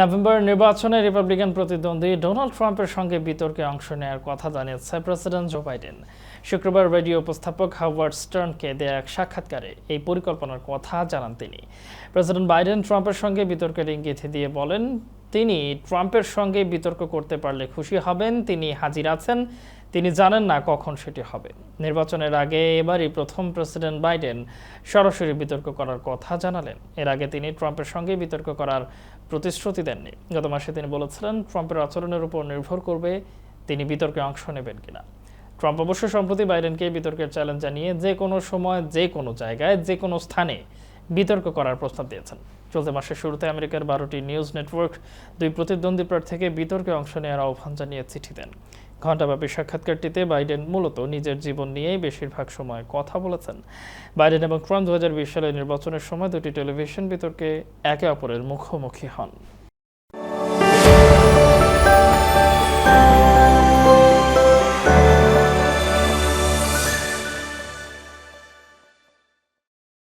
November নির্বাচনে Republican প্রতিদ্বন্দ্বী Donald ট্রাম্পের সঙ্গে বিতর্কে অংশ নেওয়ার কথা জানিয়েছে প্রেসিডেন্ট জো বাইডেন শুক্রবার রেডিও উপস্থাপক হাওয়ার্ড স্টার্নকে দেয়া এক সাক্ষাৎকারে এই পরিকল্পনার কথা জানান তিনি। প্রেসিডেন্ট বাইডেন ট্রাম্পের সঙ্গে বিতর্কের ইঙ্গিত দিয়ে বলেন, তিনি ট্রাম্পের সঙ্গে বিতর্ক করতে পারলে খুশি হবেন, তিনি হাজির আছেন। তিনি জানেন না কখন সেটি হবে। নির্বাচনের আগে এবারই প্রথম প্রেসিডেন্ট বাইডেন সরাসরি বিতর্ক করার কথা জানালেন। এর আগে তিনি ট্রাম্পের সঙ্গে বিতর্ক করার প্রতিশ্রুতি দেননি। গত মাসে তিনি বলেছিলেন, ট্রাম্পের আচরণের উপর নির্ভর করবে তিনি বিতর্কে অংশ নেবেন কিনা। ট্রাম্প অবশ্য সম্প্রতি বাইডেনকে বিতর্কের চ্যালেঞ্জ জানিয়ে যে কোনো সময়, যে কোনো জায়গায়, যে কোনো স্থানে বিতর্ক করার প্রস্তাব দিয়েছেন। চলতি মাসের শুরুতে আমেরিকার বারোটি নিউজ নেটওয়ার্ক দুই প্রতিদ্বন্দ্বী প্রার্থীকে বিতর্কে অংশ নেওয়ার আহ্বান জানিয়ে চিঠি দেন। ঘণ্টাব্যাপী সাক্ষাৎকারটিতে বাইডেন মূলত নিজের জীবন নিয়েই বেশিরভাগ সময় কথা বলেছেন। বাইডেন এবং ট্রাম্প দু হাজার বিশ সালের নির্বাচনের সময় দুটি টেলিভিশন বিতর্কে একে অপরের মুখোমুখি হন।